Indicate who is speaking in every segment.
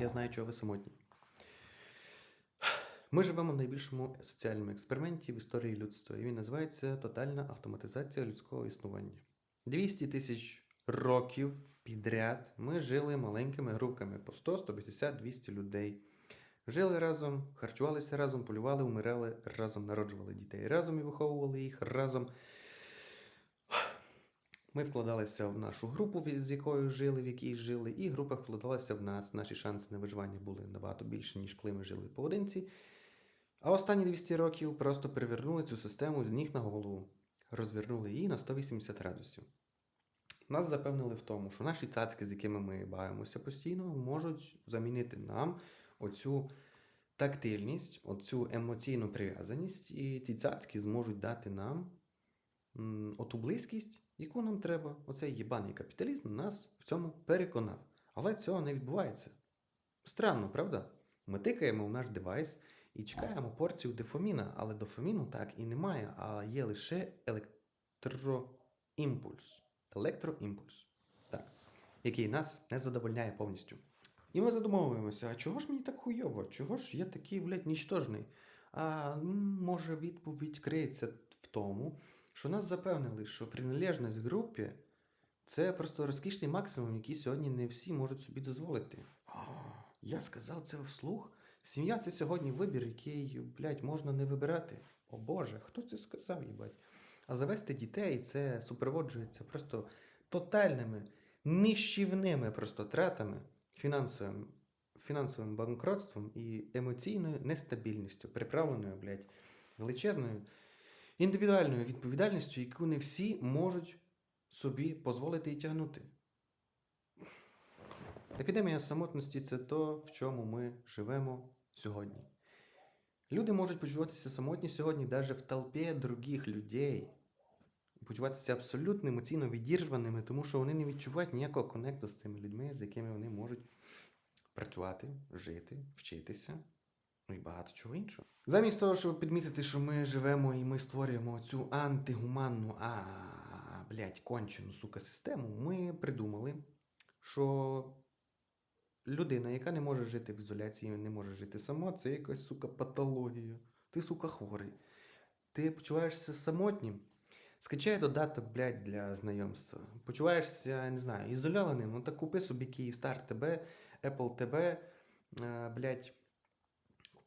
Speaker 1: Я знаю, чого ви самотні. Ми живемо в найбільшому соціальному експерименті в історії людства, і він називається Тотальна автоматизація людського існування. 200 тисяч років підряд ми жили маленькими групками по 100, 150, 200 людей. Жили разом, харчувалися разом, полювали, умирали разом, народжували дітей разом і виховували їх разом. Ми вкладалися в нашу групу, з якою жили, в якій жили, і група вкладалася в нас. Наші шанси на виживання були набагато більше, ніж коли ми жили поодинці. А останні 200 років просто перевернули цю систему з ніг на голову, розвернули її на 180 градусів. Нас запевнили в тому, що наші цацки, з якими ми бавимося постійно, можуть замінити нам оцю тактильність, оцю емоційну прив'язаність, і ці цацки зможуть дати нам оту близькість, яку нам треба. Оцей єбаний капіталізм нас в цьому переконав. Але цього не відбувається. Странно, правда? Ми тикаємо в наш девайс і чекаємо порцію дефаміна, але дофаміну так і немає, а є лише електроімпульс. Електроімпульс. Так. Який нас не задовольняє повністю. І ми задумовуємося, а чого ж мені так хуйово? Чого ж я такий, блядь, нічтожний? А може відповідь криється в тому, що нас запевнили, що приналежність групі це просто розкішний максимум, який сьогодні не всі можуть собі дозволити. Я сказав це вслух. Сім'я це сьогодні вибір, який, блядь, можна не вибирати. О Боже, хто це сказав, їбать? А завести дітей це супроводжується просто тотальними, нищівними просто тратами, фінансовим, фінансовим банкротством і емоційною нестабільністю, приправленою, блядь, величезною індивідуальною відповідальністю, яку не всі можуть собі дозволити і тягнути. Епідемія самотності це то, в чому ми живемо сьогодні. Люди можуть почуватися самотні сьогодні навіть в толпі других людей. Почуватися абсолютно емоційно відірваними, тому що вони не відчувають ніякого конекту з тими людьми, з якими вони можуть працювати, жити, вчитися, ну і багато чого іншого. Замість того, щоб підмітити, що ми живемо і ми створюємо цю антигуманну, а, блядь, кончену, сука, систему, ми придумали, що людина, яка не може жити в ізоляції, не може жити сама, це якась, сука, патологія. Ти, сука, хворий. Ти почуваєшся самотнім. Скачай додаток, блядь, для знайомства. Почуваєшся, не знаю, ізольованим, ну так купи собі Київстар ТБ, Apple ТБ, е, блядь,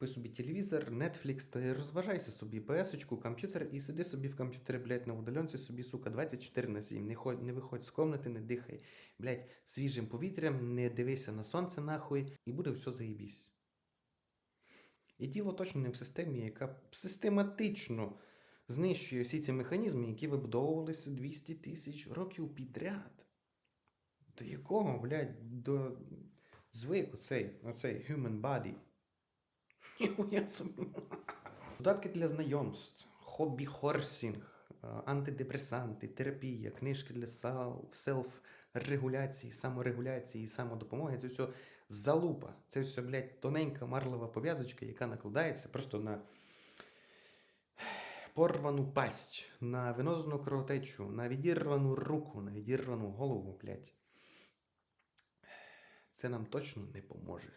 Speaker 1: купи собі телевізор, Netflix та розважайся собі, PS-очку, комп'ютер і сиди собі в комп'ютері, блядь, на удаленці собі, сука, 24 на 7. Не, ходь, не виходь з комнати, не дихай, блядь, свіжим повітрям, не дивися на сонце нахуй, і буде все заєбісь. І діло точно не в системі, яка систематично знищує всі ці механізми, які вибудовувалися 200 тисяч років підряд. До якого, блядь, до звик оцей, оцей human body. Ніхуя собі. Додатки для знайомств, хобі-хорсінг, е, антидепресанти, терапія, книжки для селф-регуляції, саморегуляції, самодопомоги. Це все залупа. Це все, блядь, тоненька марлева пов'язочка, яка накладається просто на порвану пасть, на венозну кровотечу, на відірвану руку, на відірвану голову, блядь. Це нам точно не поможе.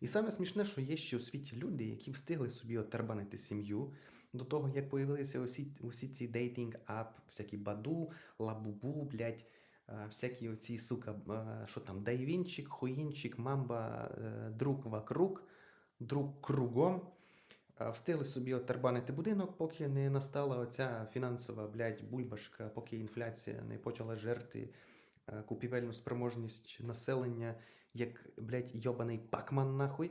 Speaker 1: І саме смішне, що є ще у світі люди, які встигли собі отарбанити сім'ю до того, як появилися усі, усі ці дейтинг ап, всякі баду, лабубу, блядь, всякі оці, сука, що там, дайвінчик, хуїнчик, мамба, е, друг вокруг, друг кругом. Встигли собі отарбанити будинок, поки не настала оця фінансова, блядь, бульбашка, поки інфляція не почала жерти е, купівельну спроможність населення, як, блядь, йобаний пакман нахуй.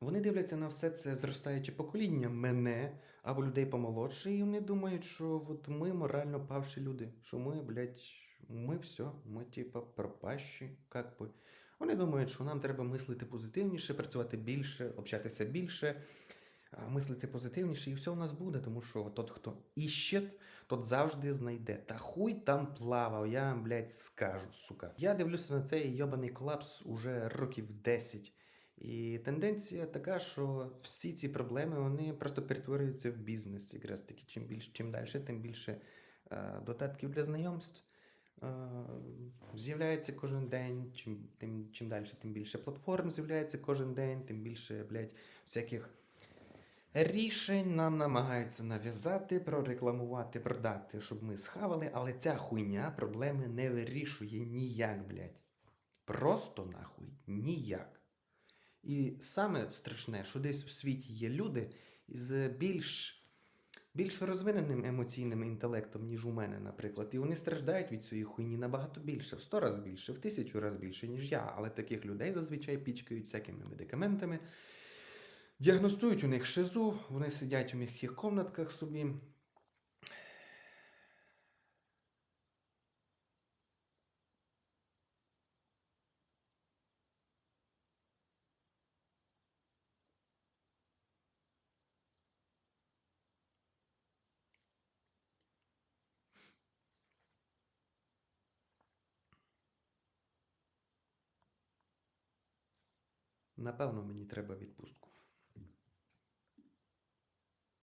Speaker 1: Вони дивляться на все це зростаюче покоління мене або людей помолодше, і вони думають, що от ми морально павші люди, що ми, блядь, ми все, ми типа пропащі, як би. Вони думають, що нам треба мислити позитивніше, працювати більше, общатися більше, мислити позитивніше, і все у нас буде, тому що тот, хто іще, тот завжди знайде. Та хуй там плавав, я вам, блядь, скажу, сука. Я дивлюся на цей йобаний колапс уже років 10. І тенденція така, що всі ці проблеми вони просто перетворюються в бізнес. Якраз таки, чим більше, чим далі, тим більше е, додатків для знайомств, е, з'являється кожен день, чим, тим, чим далі, тим більше платформ з'являється кожен день, тим більше, блядь, всяких рішень нам намагаються нав'язати, прорекламувати, продати, щоб ми схавали, але ця хуйня проблеми не вирішує ніяк, блядь. Просто нахуй ніяк. І саме страшне, що десь у світі є люди з більш, більш розвиненим емоційним інтелектом, ніж у мене, наприклад. І вони страждають від цієї хуйні набагато більше, в сто разів більше, в тисячу разів більше, ніж я. Але таких людей зазвичай пічкають всякими медикаментами, діагностують у них шизу, вони сидять у м'яких комнатках собі. Напевно, мені треба відпустку.